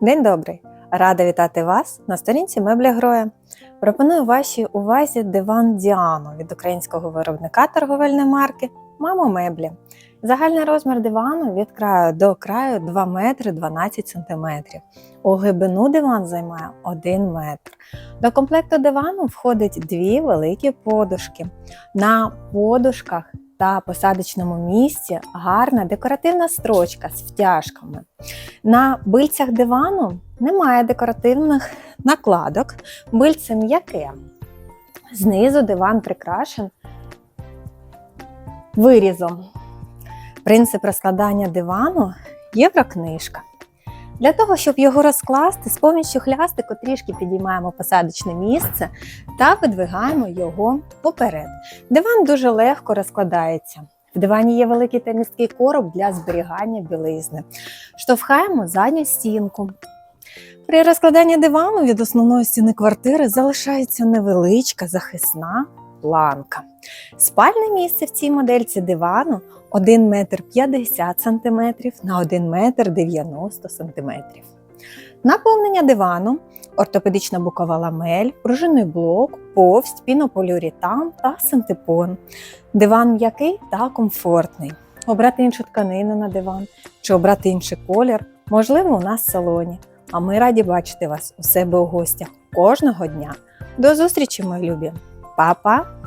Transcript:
День добрий! Рада вітати вас на сторінці меблі Гроя. Пропоную вашій увазі диван Діану від українського виробника торговельної марки Мамо Меблі. Загальний розмір дивану від краю до краю 2 метри 12 сантиметрів. У глибину диван займає 1 метр. До комплекту дивану входить дві великі подушки. На подушках та посадочному місці гарна декоративна строчка з втяжками. На бильцях дивану немає декоративних накладок, бильце м'яке. Знизу диван прикрашен вирізом. Принцип розкладання дивану єврокнижка. Для того, щоб його розкласти, з поміччю хлястику трішки підіймаємо посадочне місце та видвигаємо його поперед. Диван дуже легко розкладається. В дивані є великий та короб для зберігання білизни. Штовхаємо задню стінку. При розкладанні дивану від основної стіни квартири залишається невеличка захисна планка. Спальне місце в цій модельці дивану 1 метр 50 см на 1 метр 90 см. Наповнення дивану ортопедична бокова ламель, пружинний блок, повсть, пінополіуретан та синтепон. Диван м'який та комфортний. Обрати іншу тканину на диван чи обрати інший колір можливо у нас в салоні. А ми раді бачити вас у себе у гостях кожного дня. До зустрічі, мої любі! Па-па!